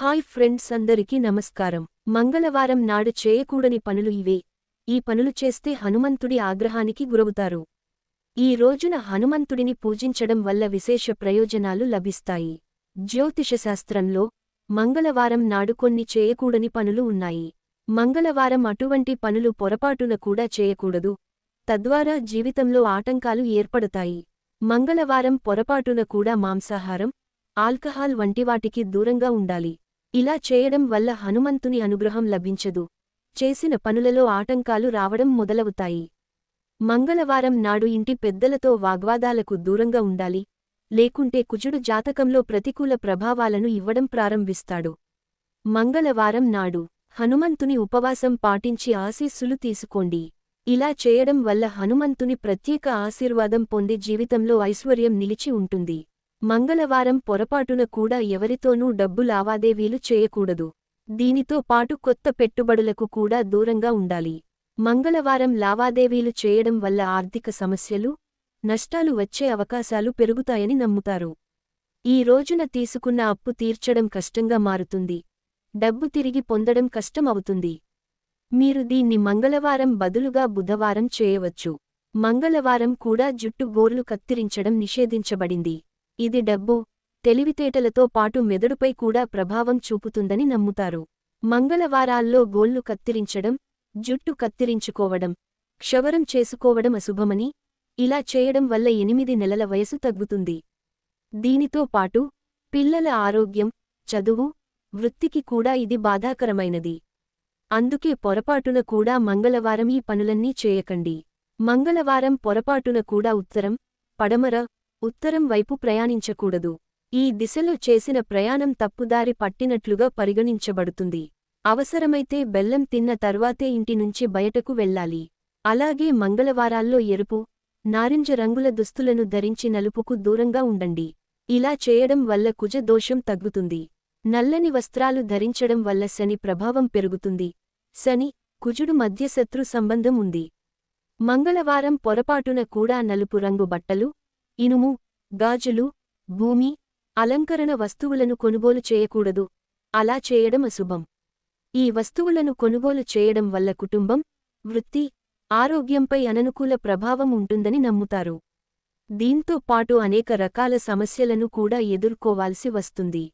Hi friends అందరికీ నమస్కారం. మంగళవారం నాడు చేయకూడని పనులు ఇవే. ఈ పనులు చేస్తే హనుమంతుడి ఆగ్రహానికి గురవుతారు. ఈ రోజున హనుమంతుడిని పూజించడం వల్ల విశేష ప్రయోజనాలు లభిస్తాయి. జ్యోతిషశాస్త్రంలో మంగళవారం నాడు కొన్ని చేయకూడని పనులు ఉన్నాయి. మంగళవారం అటువంటి పనులు పొరపాటున కూడా చేయకూడదు. తద్వారా జీవితంలో ఆటంకాలు ఏర్పడతాయి. మంగళవారం పొరపాటున కూడా మాంసాహారం ఆల్కహాల్ వంటివాటికి దూరంగా ఉండాలి. ఇలా చేయడం వల్ల హనుమంతుని అనుగ్రహం లభించదు. చేసిన పనులలో ఆటంకాలు రావడం మొదలవుతాయి. మంగళవారం నాడు ఇంటి పెద్దలతో వాగ్వాదాలకు దూరంగా ఉండాలి. లేకుంటే కుజుడు జాతకంలో ప్రతికూల ప్రభావాలను ఇవ్వడం ప్రారంభిస్తాడు. మంగళవారం నాడు హనుమంతుని ఉపవాసం పాటించి ఆశీస్సులు తీసుకోండి. ఇలా చేయడం వల్ల హనుమంతుని ప్రత్యేక ఆశీర్వాదం పొంది జీవితంలో ఐశ్వర్యం నిలిచి ఉంటుంది. మంగళవారం పొరపాటున కూడా ఎవరితోనూ డబ్బు లావాదేవీలు చేయకూడదు. దీనితో పాటు కొత్త పెట్టుబడులకు కూడా దూరంగా ఉండాలి. మంగళవారం లావాదేవీలు చేయడం వల్ల ఆర్థిక సమస్యలు నష్టాలు వచ్చే అవకాశాలు పెరుగుతాయని నమ్ముతారు. ఈ రోజున తీసుకున్న అప్పు తీర్చడం కష్టంగా మారుతుంది. డబ్బు తిరిగి పొందడం కష్టం అవుతుంది. మీరు దీన్ని మంగళవారం బదులుగా బుధవారం చేయవచ్చు. మంగళవారం కూడా జుట్టు గోర్లు కత్తిరించడం నిషేధించబడింది. ఇది డబ్బు తెలివితేటలతో పాటు మెదడుపై కూడా ప్రభావం చూపుతుందని నమ్ముతారు. మంగళవారాల్లో గోళ్ళు కత్తిరించడం జుట్టు కత్తిరించుకోవడం క్షవరం చేసుకోవడం అశుభమని ఇలా చేయడం వల్ల ఎనిమిది నెలల వయసు తగ్గుతుంది. దీనితో పాటు పిల్లల ఆరోగ్యం చదువు వృత్తికి కూడా ఇది బాధాకరమైనది. అందుకే పొరపాటున కూడా మంగళవారం ఈ పనులన్నీ చేయకండి. మంగళవారం పొరపాటున కూడా ఉత్తరం పడమర ఉత్తరం వైపు ప్రయాణించకూడదు. ఈ దిశలో చేసిన ప్రయాణం తప్పుదారి పట్టినట్లుగా పరిగణించబడుతుంది. అవసరమైతే బెల్లం తిన్న తర్వాతే ఇంటి నుంచి బయటకు వెళ్ళాలి. అలాగే మంగళవారాల్లో ఎరుపు నారింజ రంగుల దుస్తులను ధరించి నలుపుకు దూరంగా ఉండండి. ఇలా చేయడం వల్ల కుజ దోషం తగ్గుతుంది. నల్లని వస్త్రాలు ధరించడం వల్ల శని ప్రభావం పెరుగుతుంది. శని కుజుడు మధ్య శత్రు సంబంధం ఉంది. మంగళవారం పొరపాటున కూడా నలుపు రంగు బట్టలు ఇనుము గాజులు భూమి అలంకరణ వస్తువులను కొనుగోలు చేయకూడదు. అలా చేయడం అశుభం. ఈ వస్తువులను కొనుగోలు చేయడం వల్ల కుటుంబం వృత్తి ఆరోగ్యంపై అననుకూల ప్రభావం ఉంటుందని నమ్ముతారు. దీంతో పాటు అనేక రకాల సమస్యలను కూడా ఎదుర్కోవాల్సి వస్తుంది.